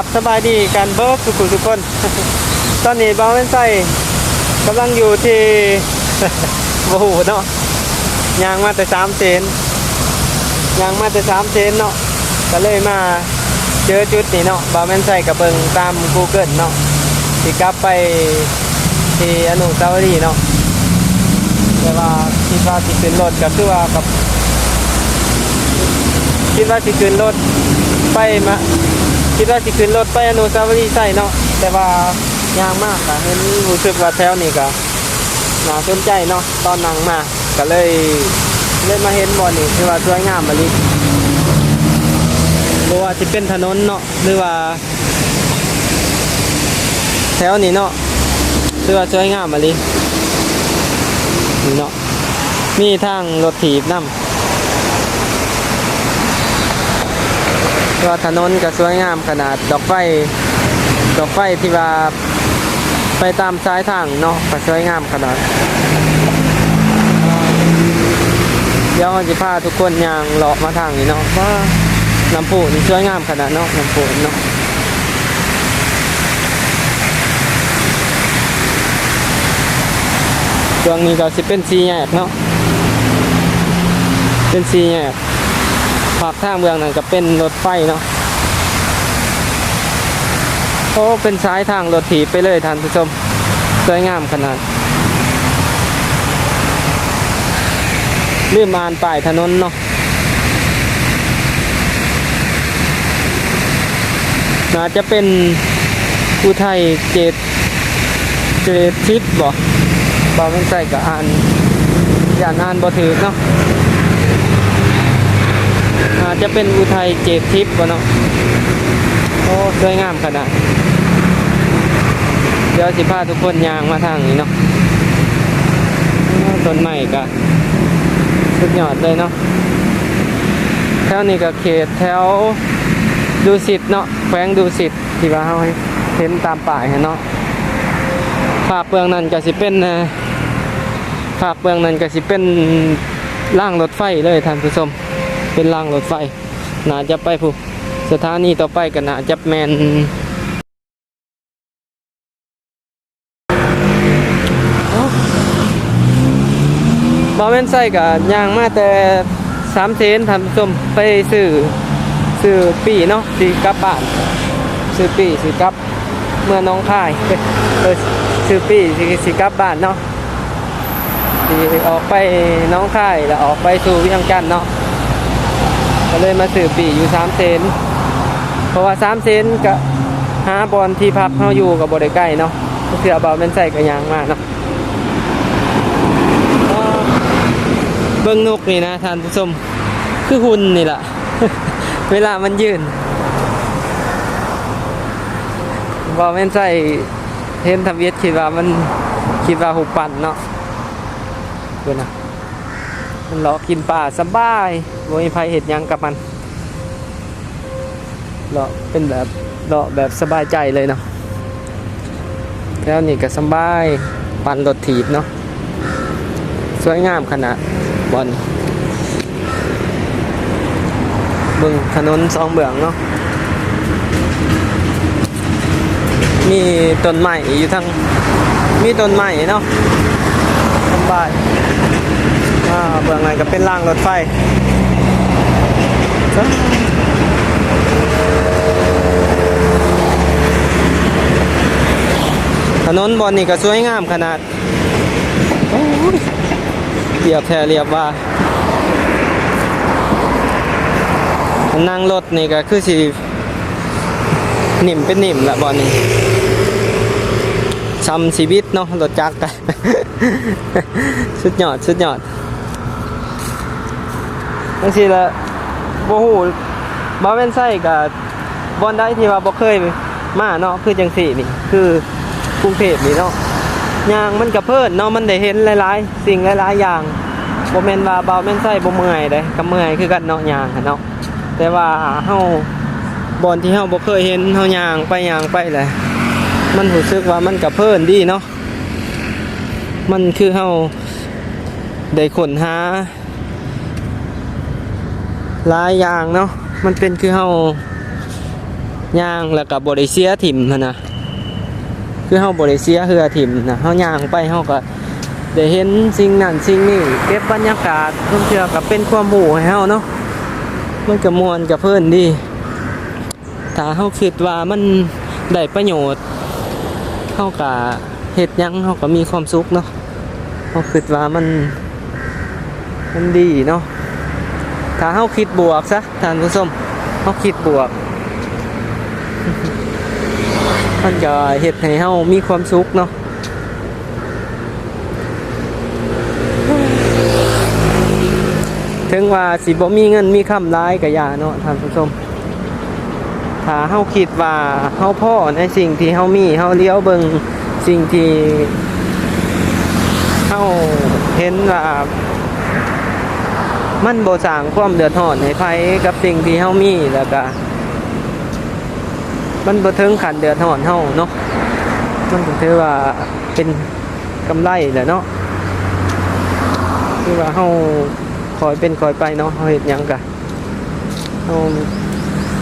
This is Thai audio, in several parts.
ับสบายดีกันเบิร์ทุกคนทุกคน ตอนนี้บ้าวเว้นไส้กำลังอยู่ที่โอ้โหเนาะยางมาแต่สามเซนยางมาแต่สามเซนเนาะก็เลยมาเจอจุดนี้เนาะบ้าวเว้นไส้กับเบิงตาม Google เนาะที่กลับไปที่อนุสาวรีย์เนาะแต่ว่าคิดว่าสิขึ้นรถก็คือว่ากับคิดว่าสิขึ้นรถไปมา คิดว่าสิขึ้นรถไปอนุสาวรีย์ใส่เนาะแต่ว่ายางมากอะเห็นรู้สึกว่าแถวนี้ก็น่าสนใจเนาะตอนนั่งมาก็เลยเลยมาเห็นบ่อนี่คือว่าสวยงามมาลิบ่ว่าสิเป็นถนนเนาะหรือว่า แถวนี้เนาะคือว่าสวยงามมาลินี่เนาะมีทางรถถีบนำ ก็ถนนก็สวยงามขนาดดอกไฟดอกไฟที่ว่าไปตามซ้ายทางเนาะก็สวยงามขนาด เดี๋ยวจะพาทุกคนยางเลาะมาทางนี้เนาะว่าน้ำพุนี่สวยงามขนาดเนาะน้ำพุเนาะช่วงนี้ก็สิเป็นสีแยกเนาะเป็นสีแยก ภาคทางเมืองนั่นก็เป็นรถไฟเนาะโอ้เป็นซ้ายทางรถถีบไปเลยท่านผู้ชมสวยงามขนาดลืมอ่านป้ายถนนเนาะน่าจะเป็นอุทัยเจดเจดทิศบ่บ่ไม่ใช่ก็อ่านอย่านอ่านบ่ถือเนาะ อาจจะเป็นอุทัยเจดทิพย์วะเนาะโอ้สวยงามขนาดเดี๋ยวสิพาทุกคนยางมาทางนี้เนาะต้นใหม่ก็สุดยอดเลยเนาะแถวนี้ก็เขตแถวดูสิตเนาะแขวงดูสิตที่ว่าเขาให้เห็นตามป่ายเนาะภาคเปลืองนั้นก็สิเป็นนะภาคเปลืองนั้นก็สิเป็นล่างรถไฟเลยท่านผู้ชม เป็นรางรถไฟน่าจะไปผู้สถานีต่อไปก็น่าจะแมนบาเวนไซกับยางมาแต่สามเซนท่านผู้ชมไปซื้อซื้อปีเนาะสีกลับบ้านซื้อปีสีกลับเมื่อน้องค่ายเออซื้อปีสีสีกลับบ้านเนาะสีออกไปน้องค่ายแล้วออกไปสู่วียงจันเนาะ ก็เลยมาสืบปีอยู่สามเซนเพราะว่าสามเซนก็หาบอลที่พักเขาอยู่กับบริใกล้เนาะก็คือบอลเป็นใส่กระยางมากเนาะเบิ้งนกนี่นะท่านผู้ชมคือหุ่นนี่แหละ เวลามันยืนบอลเป็นใส่เห็นทำเวียดคิดว่ามันคิดว่าหุบปั่นเนาะดูนะมันเลาะกินป่าสบาย บ่มีภัยเห็ดยังกับมันเลาะเป็นแบบเลาะแบบสบายใจเลยเนาะแล้วนี่ก็สบายปั่นรถถีบเนาะสวยงามขนาดบอลบึงถนนสองเบื้องเนาะมีต้นไม้อยู่ทั้งมีต้นไม้เนาะสบายอ่าเบื้องหลังก็เป็นรางรถไฟ ถนนบอนนี่ก็สวยงามขนาดเรียบแท้เรียบว่า นั่งรถนี่ก็คือสินิ่มเป็นนิ่มละบอนนี่ซ้ำชีวิตเนาะรถจักรกันสุดยอดสุดยอดจังซี่ละ บ่ฮู้บ่แม่นไส้กับ่อนใดที่ว่าบ่เคยมาเนาะคือจังซี่นี่ คือกรุงเทพนี่เนาะยางมันก็เพิ่นเนาะมันได้เห็นหลายๆ สิ่งหลายๆอย่างบ่แม่นว่าบ่แม่นไส้บ่เมื่อยเด้ก็เมื่อยคือกันเนาะยางหันเนาะแต่ว่าเฮาบอนที่เฮาบ่เคยเห็นเฮายางไปยางไปแหละมันรู้สึกว่ามันก็เพิ่นดีเนาะมันคือเฮาได้ค้นหา หลายอย่างเนาะมันเป็นคือเฮาย่างแล้วก็บ่ได้เสียถิ่มนะคือเฮาบ่ได้เสียเหือถิ่มนะเฮาย่างไปเฮาก็ได้เห็นสิ่งนั้นสิ่งนี้เก็บบรรยากาศเพิ่นเชื่อก็เป็นความรู้ให้เฮาเนาะมันก็มวนกับเพิ่นดีถ้าเฮาคิดว่ามันได้ประโยชน์เฮาก็เฮ็ดยังเฮาก็มีความสุขเนาะเฮาคิดว่ามันมันดีเนาะ ถ้าเฮาคิดบวกซะท่านผู้ชมเฮาคิดบวก มันจะเฮ็ดให้เฮามีความสุขเนาะถึงว่าสิบ่มีเงินมีคำร้ายก็อย่าเนาะท่านผู้ชม ถ้าเฮาคิดว่าเฮาพ่อในสิ่งที่เฮามีเฮาเลี้ยวเบิงสิ่งที่เฮาเห็นว่า มันบสางความเดือดร้อนให้ไผกับสิ่งที่เฮามีแล้วก็มันบ่ถึงขันเดือดร้อนเฮาเนาะมันก็ถือว่าเป็นกำไรแหละเนาะคือว่าเฮาคอยเป็นคอยไปเนาะเฮาเฮ็ดหยังกะเฮา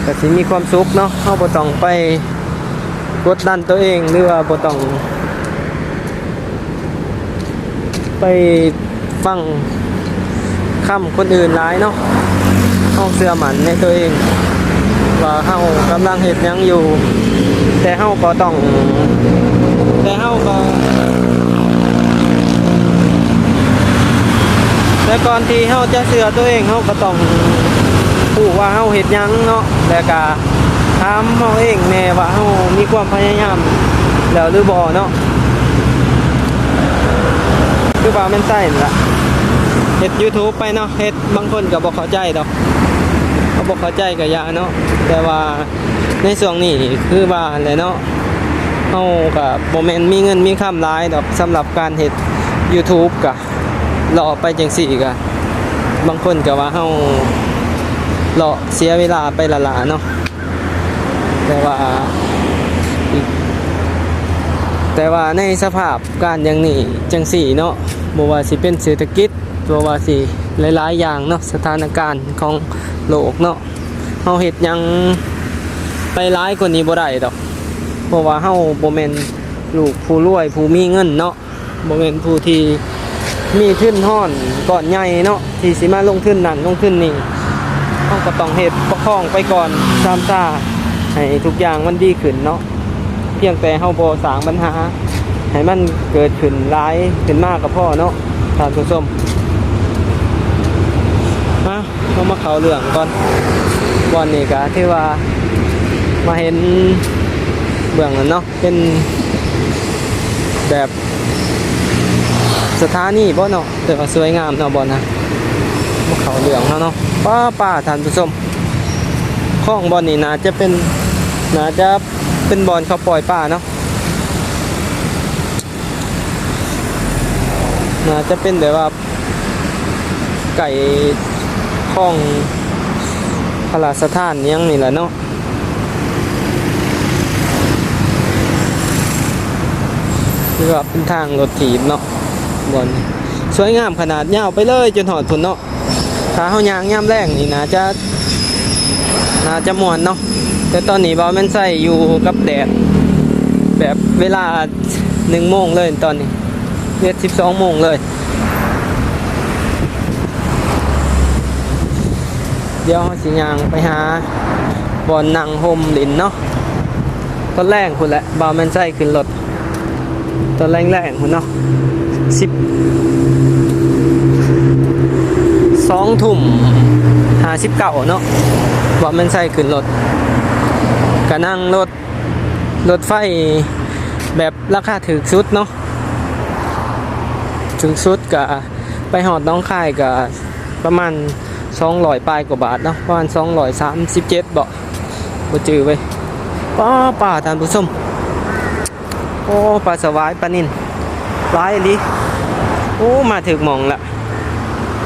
ก็สิมีความสุขเนาะเฮาบ่ต้องไปกดดันตัวเองหรือว่าบ่ต้อง ไปฟัง คำคนอื่นหลายเนาะเฮาเชื่อมั่นในตัวเอง ว่าเฮากำลังเฮ็ดยังอยู่ แต่เฮาก็ต้อง แต่เฮาก็แต่ก่อนที่เฮาจะเชื่อตัวเองเฮาก็ต้องรู้ว่าเฮาเฮ็ดยังเนาะแล้วก็ถามเฮาเองแน่ว่าเฮามีความพยายามแล้วหรือบ่เนาะคือว่ามันใช่นั่นล่ะ เฮ็ด YouTube ไปเนาะเฮ็ดบางคนก็บ่เข้าใจดอกเขาบอกเข้าใจกับยาเนาะแต่ว่าในช่วงนี้คือว่าแหละเนาะเฮากับโมเมนมีเงินมีคำร้ายดอกสำหรับการเฮ็ด YouTube กะรอไปจังสี่กะบางคนก็ว่าเฮารอเสียเวลาไปละลาเนาะแต่ว่าแต่ว่าในสภาพการอย่างนี้จังสี่เนาะบ่ว่าสิเป็นเศรษฐกิจ บ่ว่าสิหลายๆอย่างเนาะสถานการณ์ของโลกเนาะเฮาเฮ็ดยังไปร้ายกว่านี้บ่ได้ดอก เพราะว่าเฮาบ่แม่นลูกผู้รวยผู้มีเงินเนาะบ่แม่นผู้ที่มีทุนห้อนก่อนใหญ่เนาะที่สิมาลงทุนนั่นลงทุนนี่เฮาก็ต้องเฮ็ดประคองไปก่อนตามตาให้ทุกอย่างมันดีขึ้นเนาะเพียงแต่เฮาบ่สร้างปัญหาให้มันเกิดขึ้นร้ายขึ้นมากกับพ่อเนาะท่านผู้ชม เรามาเขาเรื่องก่อนบอลนี่ก็ที่ว่ามาเห็นเบื้องนั้นเนาะเป็นแบบสถานีบ่เนาะแต่ว่าสวยงามเนาะบอลนะมาเขาเรื่องแล้วเนาะป้าป้าท่านผู้ชมข้องบอลนี่น่าจะเป็นน่าจะเป็นบอลเขาปล่อยป้าเนาะน่าจะเป็นแบบว่าไก่ ข้องพระราชทานยังนี่แหละเนาะคือว่าเป็นทางรถถีบเนาะบนสวยงามขนาดยาวไปเลยจนหอดพุ่นเนาะถ้าเฮายางย่ำแรงนี่นะจะน่าจะมวนเนาะแต่ตอนนี้บอแมันใส่อยู่กับแดดแบบเวลาหนึ่งโมงเลยตอนนี้เวทสิบสองโมงเลย เดี๋ยวสิยางไปหาบอนนังโฮมลินเนาะตอนแรกคุณแหละบาวแมนไส้ขึ้นรถตอนแรกแรกคุณเนาะสิบสองทุ่มหาสิบเก้าเนาะบาวแมนไส้ขึ้นรถก็นั่งรถรถไฟแบบราคาถึกสุดเนาะถึงสุดก็ไปหอดน้องค่ายก็ประมาณ สองร้อยปลายกว่าบาทเนาะประมาณสองร้อยสามสิบเจ็ดบาะบ่จือไว้ป้าป่าท่านผู้ชมโอ้ปลาสวายปลานินร้ายอีหลิโอ้มาถึงมองละ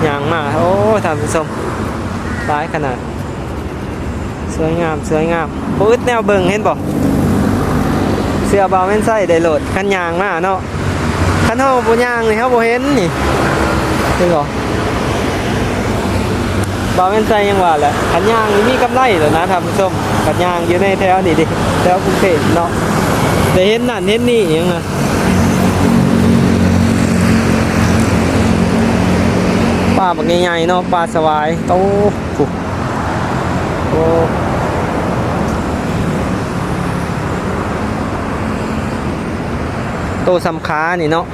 อย่างมาโอ้ท่านผู้ชมร้ายขนาด สวยงามสวยงามปื๊ดแนวเบิงเห็นบ่เสื้อบาวแม่นไส้ได้โหลดคันยางมาเนาะคันเฮาบ่ยางนี่เฮาบ่เห็นนี่เห็นบ่ บาเวนใจยังว่าแหละขันยางมีกำไรเหรอนะท่านผู้ชมกัดยางอยู่ในแถวนี่ดิแถวกรุงเทพเนาะแต่เห็นนั่นเห็นนี่ยังไงปลาบักใหญ่ๆเนาะปลาสวายโตฟุโอ้โตสำคานี่เนาะ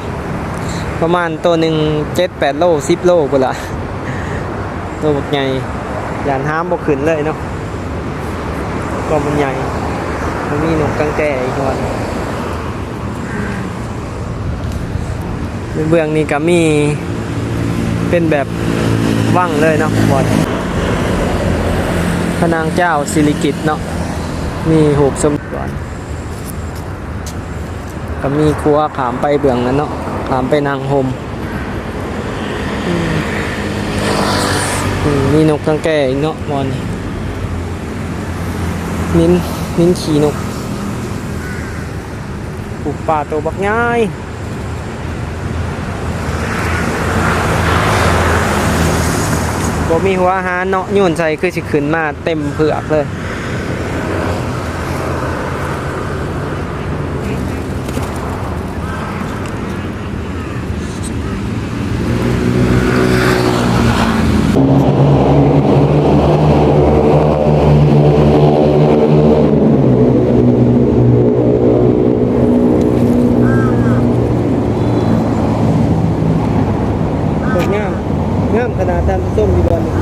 ประมาณตัวหนึ่งเจ็ดแปดโลสิบโลกูละ ตัวบักใหญ่ยานห้ามบกขึ้นเลยเนาะก็มันใหญ่มันมีหนุกกังแก่อีกคนในเบื้องนี้ก็มีเป็นแบบว่างเลยเนาะบอดพระนางเจ้าสิริกิตเนาะมีหูบสมก่อนก็มีครัวขามไปเบื้องนั้นเนาะขามไปนางโฮม มีนกกังแก่อีกเนาะบอลนี่นิ้นนิ้นขี่นกปลูกป่าตัวบักง่ายบ่มีหัวอาหารเนาะโยนใส่คือสิขึ้นมาเต็มเผือกเลย สวยงามงามขนาดทำส้มอยู่บนนี่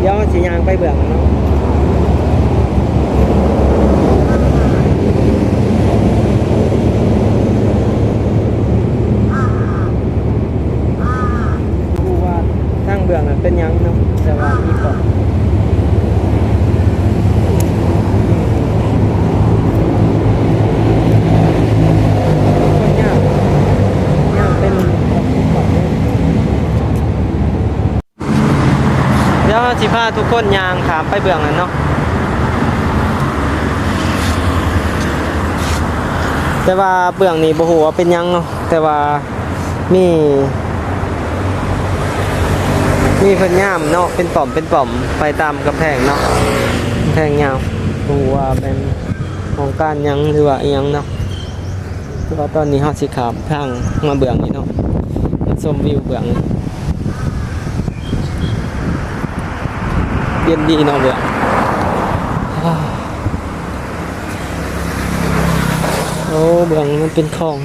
เดี๋ยวสียางไปเบื้องเนาะรู้ว่าทางเบื้องนั้นเป็น หยังเนาะแต่ว่ามีก่อนสวยางเป็นเดี๋ยวสิพาทุกคนยางขามไปเบื้องนั้นเนาะแต่ว่าเบื้องนี้บ่ฮู้ว่าเป็นหยังเนาะแต่ว่ามี มีเพิ่นย่ามเนาะเป็นป่อมเป็นป่อมไปตามกำแพงเนาะกำแพงยาวบ่ฮู้ว่าเป็นของการยังหรือว่าอียังเนาะเพราะว่าตอนนี้เฮาสิขามทางมาเบื้องนี้เนาะมาชมวิวเบื้องเย็นดีเนาะเบื้องโอ้เบื้องมันเป็นคลอง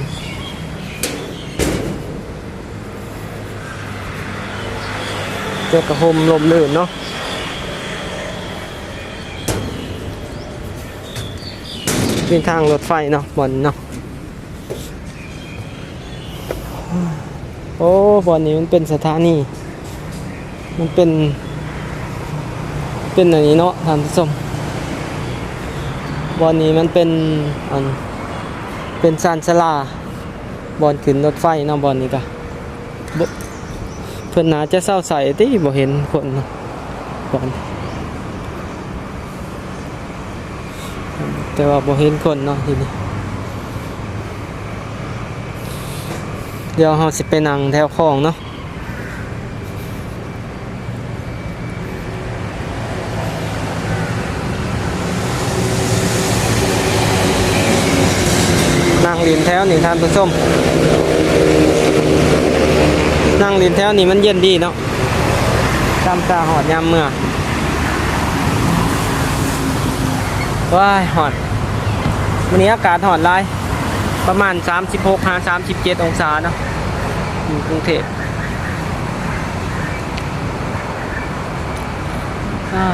เจกระหมลมลื่นเนาะเป็นทางรถไฟเนาะบอนเนาะโอ้บอนนี้มันเป็นสถานี มันเป็น เป็นอันนี้เนาะท่านผู้ชมบอนนี้มันเป็นอันเป็นซานสลาบอนขึ้นรถไฟเนาะบอนนี้กะ เพิ่นนาจะเศร้าใส่ที่บ่เห็นคนเนาะบอนแต่ว่าบ่เห็นคนเนาะทีนี้เดี๋ยวเราสิไปนั่งแถวคลองเนาะนั่งริมแถวนี่ท่านผู้ชม นั่งริมแถวนี้มันเย็นดีเนาะตามตาหอดยามเมื่อว้ายหอดวันนี้อากาศหอดลายประมาณ 36 5 37 องศาเนาะอยู่กรุงเทพอ่า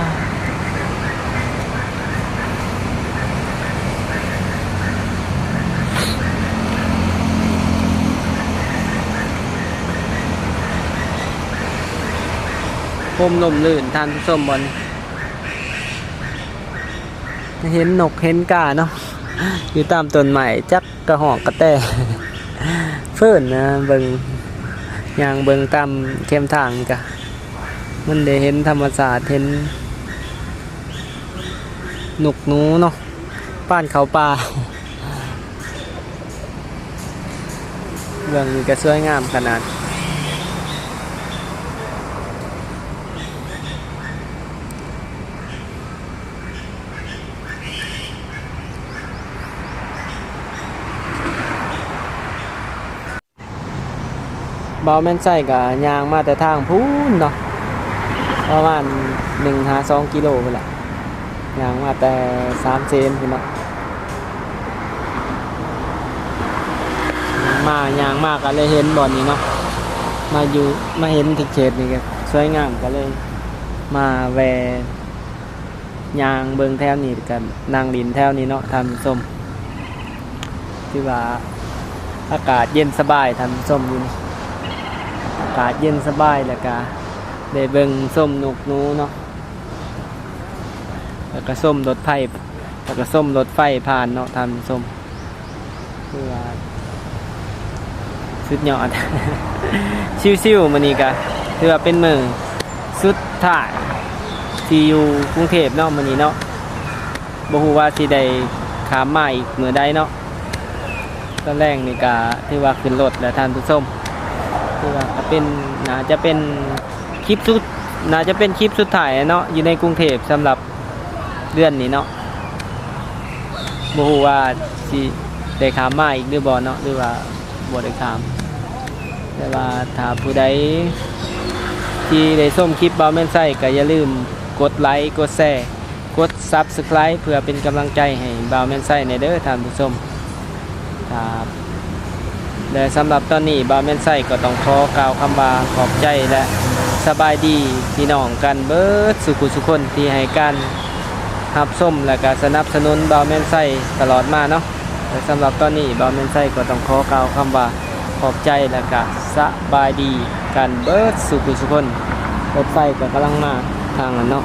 พรมลมลื่นทานผู้ชมบอลเห็นนกเห็นกาเนาะอยู่ตามต้นใหม่จักกระหอกกระแตเฟิ่นนะเบิงยางเบิงตามเข้มทางกะมันได้เห็นธรรมศาสตร์เห็นหนุกนูเนาะป้านเขาป่าเรื่องนี้ก็สวยงามขนาด บาแม่นไส้กับยางมาแต่ทางพูนเนาะประมาณหนึ่งหาสองกิโลไปแหละยางมาแต่สามเซนพี่เนาะมายางมากก็เลยเห็นบ่อนนี้เนาะมาอยู่มาเห็นทิเขตนี่ก็สวยงามก็เลย มาแวะยางเบิงแถวนี้กันนางลินแถวนี้เนาะทำส้มที่ว่าอากาศเย็นสบายทำส้มอยู่นี่ากาศเย็นสบายแล้วก็ได้เบิ่งส้มนกนูเนาะแล้วก็ส้มรถไฟแล้วก็ส้มรถไฟผ่านเนาะทำส้มคือว่าสุดยอด ชิวๆมันนี้ก็ถือว่าเป็นมือสุดท้ายที่อยู่กรุงเทพเนาะมันนี้เนาะบ่ฮู้ว่าสิได้ขามมาอีกมือใดเนาะตอนแรกนี่ก็ถือว่าขึ้นรถแล้วทานผู้ม คือว่าเป็นน่าจะเป็นคลิปสุดน่าจะเป็นคลิปสุดท้ายเนาะอยู่ในกรุงเทพสำหรับเดือนนี้เนาะบ่ฮู้ว่าสิได้ขามมาอีกหรือบ่เนาะหรือว่าบ่ได้ขาม แต่ว่าถ้าผู้ใดที่ได้ส้มคลิปเบาแม่นไส้ก็อย่าลืมกดไลค์กดแชร์กด Subscribe เพื่อเป็นกำลังใจให้เบาแม่นไส้ในเด้อท่านผู้ชมครับ และสำหรับตอนนี้บาวแมนไซก็ต้องขอกล่าวคำว่าขอบใจและสบายดีพี่น้องกันเบิดสุขุสุคนที่ให้การรับส้มและก็สนับสนุนบาวแมนไซตลอดมาเนาะและสำหรับตอนนี้บาวแมนไซก็ต้องขอกล่าวคำว่าขอบใจและก็สบายดีกันเบิดสุขุสุคนรถไฟก็กำลังมาทางนั้นเนาะ